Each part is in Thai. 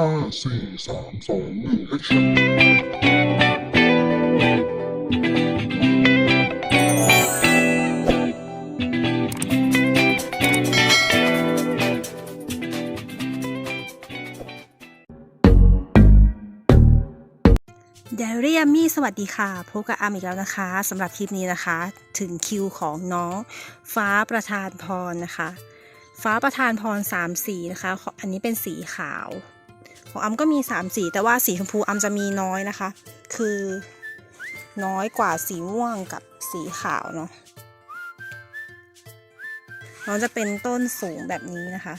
ห้าสี่สามสองหนึ่งแอคชั่นเดรี่ยมี่สวัสดีค่ะพบกับอามอีกแล้วนะคะสำหรับคลิปนี้นะคะ ถึงคิวของน้องฟ้าประธานพรนะคะ ฟ้าประธานพร3สีนะคะ อันนี้เป็นสีขาว ของอัมก็มี 3 สี แต่ว่าสีชมพูอัมจะมีน้อยนะคะ คือน้อยกว่าสีม่วงกับสีขาวเนาะน้องจะเป็นต้นสูงแบบนี้นะคะ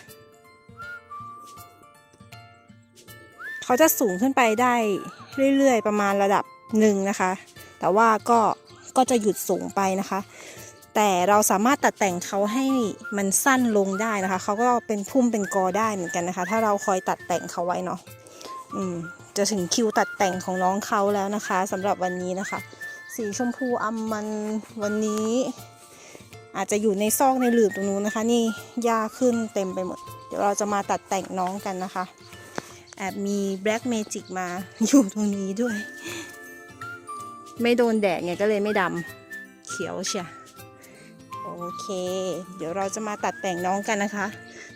เขาจะสูงขึ้นไปได้เรื่อยๆ ประมาณระดับหนึ่งนะคะ แต่ว่าก็ก็จะหยุดสูงไปนะคะ แต่เราสามารถตัดแต่งเขาให้มันสั้นลงได้นะคะ เขาก็เป็นพุ่มเป็นกอได้เหมือนกันนะคะ ถ้าเราคอยตัดแต่งเขาไว้เนาะอืมจะถึงคิวตัดแต่งของน้องเขาแล้วนะคะสำหรับวันนี้นะคะ สีชมพูอำมันวันนี้ อาจจะอยู่ในซอกในหลืบตรงนู้นนะคะ นี่หญ้าขึ้นเต็มไปหมด เดี๋ยวเราจะมาตัดแต่งน้องกันนะคะ แอบมี Black Magic มาอยู่ตรงนี้ด้วย ไม่โดนแดดไงก็เลยไม่ดำเขียวเชีย โอเค เดี๋ยวเราจะมาตัดแต่งน้องกันนะคะ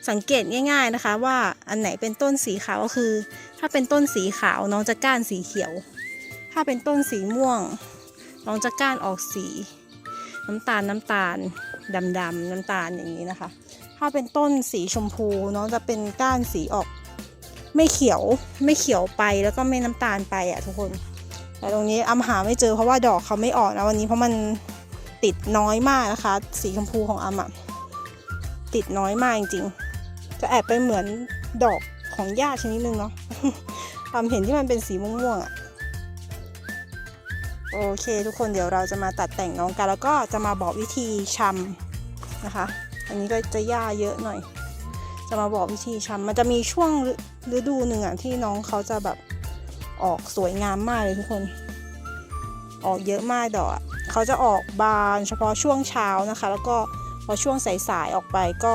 สังเกตง่าย ๆนะคะ ว่าอันไหนเป็นต้นสีขาวก็คือ ถ้าเป็นต้นสีขาวน้องจะก้านสีเขียว ถ้าเป็นต้นสีม่วง น้องจะก้านออกสี น้ำตาลน้ำตาลดำดำน้ำตาลอย่างนี้นะคะ ถ้าเป็นต้นสีชมพูน้องจะเป็นก้านสีออก ไม่เขียวไม่เขียวไปแล้วก็ไม่น้ำตาลไปอะทุกคน แต่ตรงนี้อำหาไม่เจอเพราะว่าดอกเขาไม่ออกนะวันนี้เพราะมัน ติดน้อยมากนะคะ สีชมพูของอำอะติดน้อยมากจริงๆจะแอบไปเหมือนดอกของหญ้าชนิดนึงเนาะอำเห็นที่มันเป็นสีม่วงๆอะโอเค ทุกคนเดี๋ยวเราจะมาตัดแต่งน้องกัน แล้วก็จะมาบอกวิธีชำนะคะ อันนี้ก็จะหญ้าเยอะหน่อย จะมาบอกวิธีชำมันจะมีช่วงฤดูหนึ่งอะที่น้องเขาจะแบบออกสวยงามมากเลยทุกคน ออกเยอะมากดอกอะ เขาจะออกบานเฉพาะช่วงเช้านะคะ แล้วก็พอช่วงสายๆออกไปก็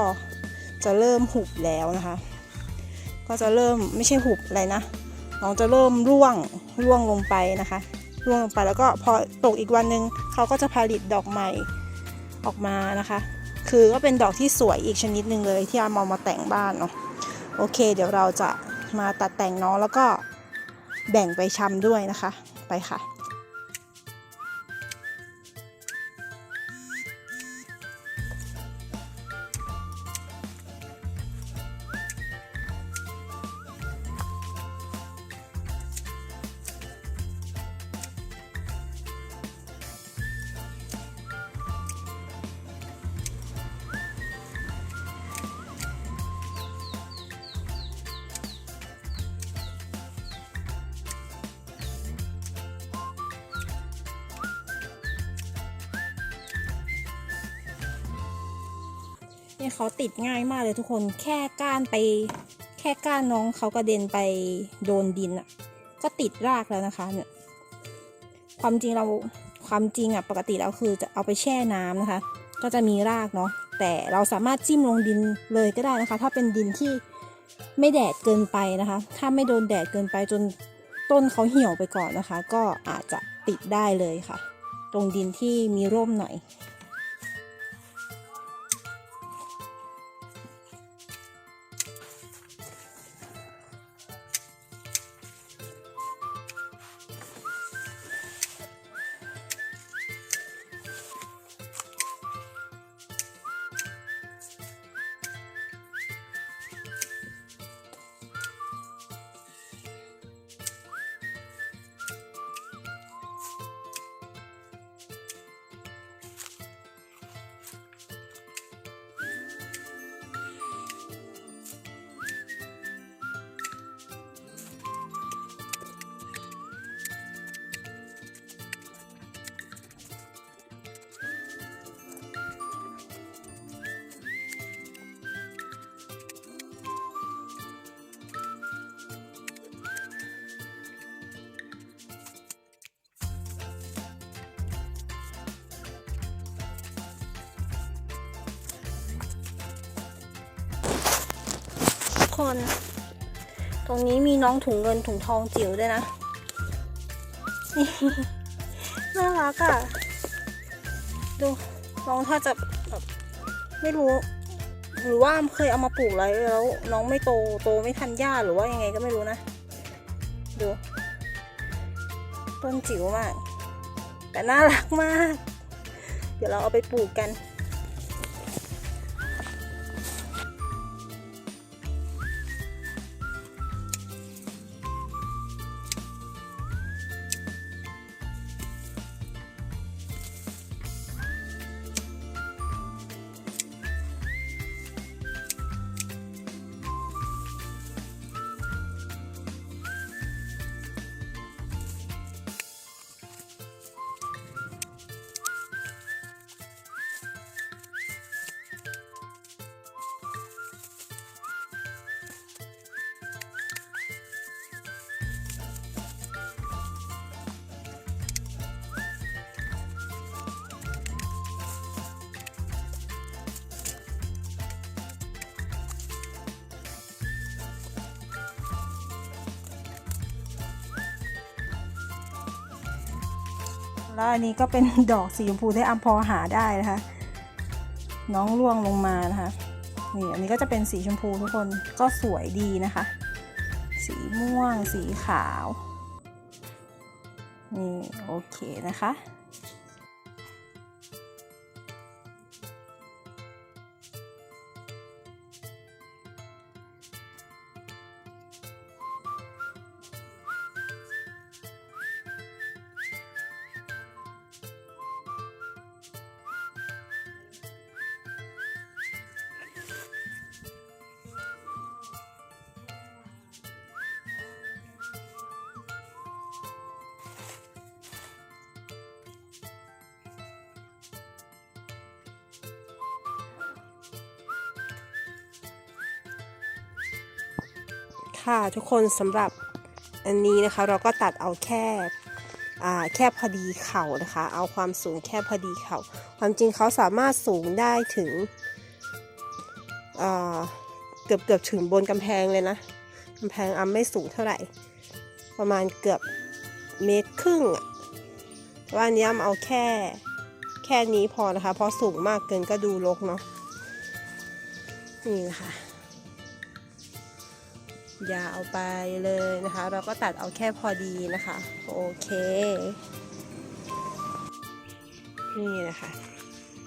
จะเริ่มหุบแล้วนะคะ ก็จะเริ่มไม่ใช่หุบอะไรนะน้องจะเริ่มร่วงร่วงลงไปนะคะร่วงลงไปแล้วก็พอตกอีกวันหนึ่งเขาก็จะผลิตดอกใหม่ออกมานะคะ คือก็เป็นดอกที่สวยอีกชนิดหนึ่งเลยที่เอามามาแต่งบ้านเนาะโอเค เดี๋ยวเราจะมาตัดแต่งน้องแล้วก็แบ่งไปชำด้วยนะคะ ไปค่ะ นี่เขาติดง่ายมากเลยทุกคนแค่ก้านไป แค่ก้านน้องเขากระเด็นไปโดนดินอะ่ะ ก็ติดรากแล้วนะคะเนี่ยความจริงเราความจริงอะ่ะปกติแล้วคือจะเอาไปแช่น้ำนะคะ ก็จะมีรากเนาะแต่เราสามารถจิ้มลงดินเลยก็ได้นะคะ ถ้าเป็นดินที่ไม่แดดเกินไปนะคะ ถ้าไม่โดนแดดเกินไปจนต้นเขาเหี่ยวไปก่อนนะคะ ก็อาจจะติดได้เลยค่ะ ตรงดินที่มีร่มหน่อย คน ตรงนี้มีน้องถุงเงินถุงทองจิ๋วด้วยนะ น่ารักอะ่ะ ดูน้องถ้าจะแบบไม่รู้ หรือว่าเคยเอามาปลูกแล้วแล้ว น้องไม่โตโตไม่ทันหญ้าหรือว่ายังไงก็ไม่รู้นะ ดู ต้นจิ๋วมาก แต่น่ารักมาก เดี๋ยวเราเอาไปปลูกกัน แล้วอันนี้ก็เป็นดอกสีชมพูที่อัมพอหาได้นะคะ น้องร่วงลงมานะคะนี่อันนี้ก็จะเป็นสีชมพูทุกคนก็สวยดีนะคะ สีม่วงสีขาวนี่โอเคนะคะ ค่ะทุกคนสำหรับอันนี้นะคะเราก็ตัดเอาแค่แค่พอดีเข่านะคะ เอาความสูงแค่พอดีเข่า ความจริงเขาสามารถสูงได้ถึงเกือบเกือบถึงบนกำแพงเลยนะกำแพงอัมไม่สูงเท่าไหร่ ประมาณเกือบเมตรครึ่งอะว่าอันนี้อัมเอาแค่แค่นี้พอนะคะ เพราะสูงมากเกินก็ดูรกเนาะนี่นะคะ ยาวไปเลยนะคะ เราก็ตัดเอาแค่พอดีนะคะ โอเค นี่นะคะ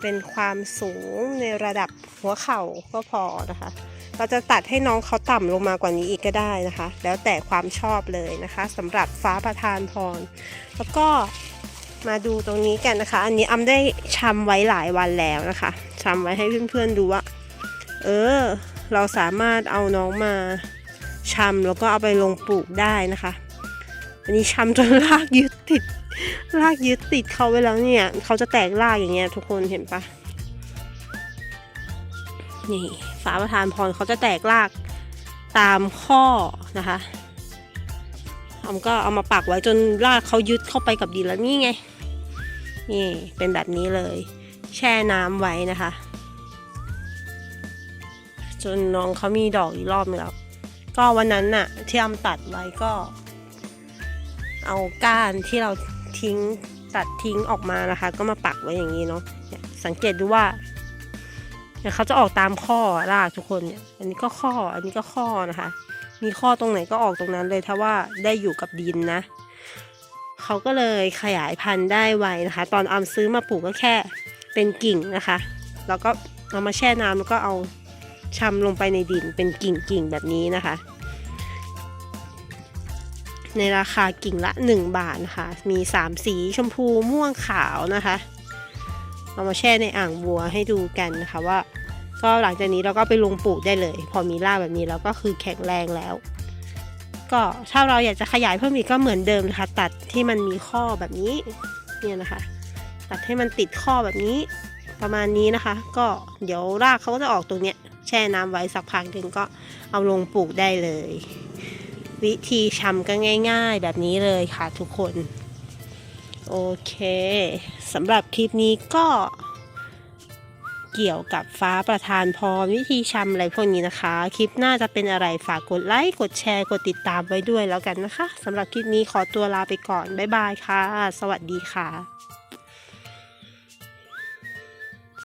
เป็นความสูงในระดับหัวเข่าก็พอนะคะ เราจะตัดให้น้องเขาต่ำลงมากว่านี้อีกก็ได้นะคะ แล้วแต่ความชอบเลยนะคะสำหรับฟ้าประทานพร แล้วก็มาดูตรงนี้กันนะคะ อันนี้อำได้ชำไว้หลายวันแล้วนะคะชำไว้ให้เพื่อนๆดูว่า เออ เราสามารถเอาน้องมา ชำแล้วก็เอาไปลงปลูกได้นะคะ อันนี้ชำจนรากยึดติด รากยึดติดเขาไว้แล้วเนี่ยเขาจะแตกรากอย่างเงี้ยทุกคนเห็นปะนี่ฟ้าประทานพรเขาจะแตกรากตามข้อนะคะอมก็เอามาปักไว้จนรากเขายึดเข้าไปกับดินแล้วนี่ไง นี่เป็นแบบนี้เลย แช่น้ำไว้นะคะ จนน้องเขามีดอกอีกรอบนึงแล้ว ก็วันนั้นน่ะที่อำตัดไว้ก็ เอาก้านที่เราทิ้งตัดทิ้งออกมานะคะ ก็มาปักไว้อย่างนี้เนาะสังเกตดูว่าเขาจะออกตามข้อรากทุกคนเนี่ยอันนี้ก็ข้ออันนี้ก็ข้อนะคะ มีข้อตรงไหนก็ออกตรงนั้นเลยถ้าว่าได้อยู่กับดินนะเขาก็เลยขยายพันธุ์ได้ไวนะคะ ตอนอำซื้อมาปลูกก็แค่เป็นกิ่งนะคะ แล้วก็เอามาแช่น้ำแล้วก็เอา ชำลงไปในดินเป็นกิ่งๆแบบนี้นะคะ ในราคากิ่งละ 1 บาทนะคะมี 3 สีชมพูม่วงขาวนะคะเอามาแช่ในอ่างบัวให้ดูกันนะคะว่า ก็หลังจากนี้เราก็ไปลงปลูกได้เลย พอมีรากแบบนี้แล้วก็คือแข็งแรงแล้ว ก็ถ้าเราอยากจะขยายเพิ่มอีกก็เหมือนเดิมนะคะ ตัดที่มันมีข้อแบบนี้เนี่ยนะคะ ตัดให้มันติดข้อแบบนี้ประมาณนี้นะคะ ก็เดี๋ยวรากเขาก็จะออกตรงเนี้ย แช่น้ำไว้สักพักหนึ่งก็เอาลงปลูกได้เลย วิธีชำก็ง่ายๆแบบนี้เลยค่ะทุกคน โอเคสำหรับคลิปนี้ก็เกี่ยวกับฟ้าประธานพรวิธีชำอะไรพวกนี้นะคะ คลิปหน้าจะเป็นอะไรฝากกดไลค์ กดแชร์ กดติดตามไว้ด้วยแล้วกันนะคะสำหรับคลิปนี้ขอตัวลาไปก่อน บ๊ายบายค่ะ สวัสดีค่ะ